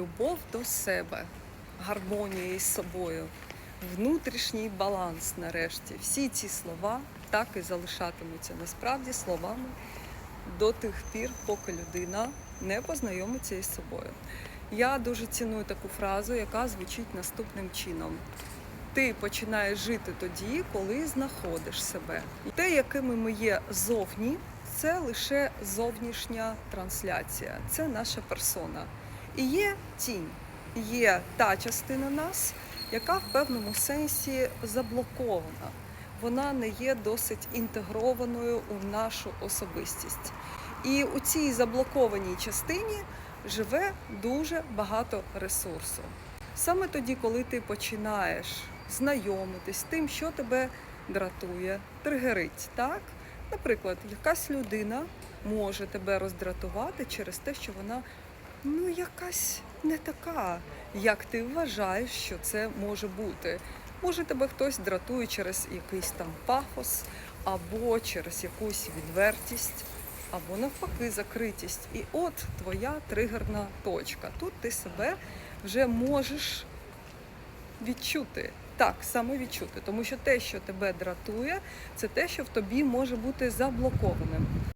Любов до себе, гармонія із собою, внутрішній баланс нарешті. Всі ці слова так і залишатимуться насправді словами до тих пір, поки людина не познайомиться із собою. Я дуже ціную таку фразу, яка звучить наступним чином. Ти починаєш жити тоді, коли знаходиш себе. Те, якими ми є зовні, це лише зовнішня трансляція, це наша персона. І є тінь, є та частина нас, яка в певному сенсі заблокована. Вона не є досить інтегрованою у нашу особистість. І у цій заблокованій частині живе дуже багато ресурсу. Саме тоді, коли ти починаєш знайомитись з тим, що тебе дратує, тригерить, так? Наприклад, якась людина може тебе роздратувати через те, що вона ну якась не така, як ти вважаєш, що це може бути. Може, тебе хтось дратує через якийсь там пафос, або через якусь відвертість, або навпаки закритість. І от твоя тригерна точка. Тут ти себе вже можеш відчути. Так, саме відчути, тому що те, що тебе дратує, це те, що в тобі може бути заблокованим.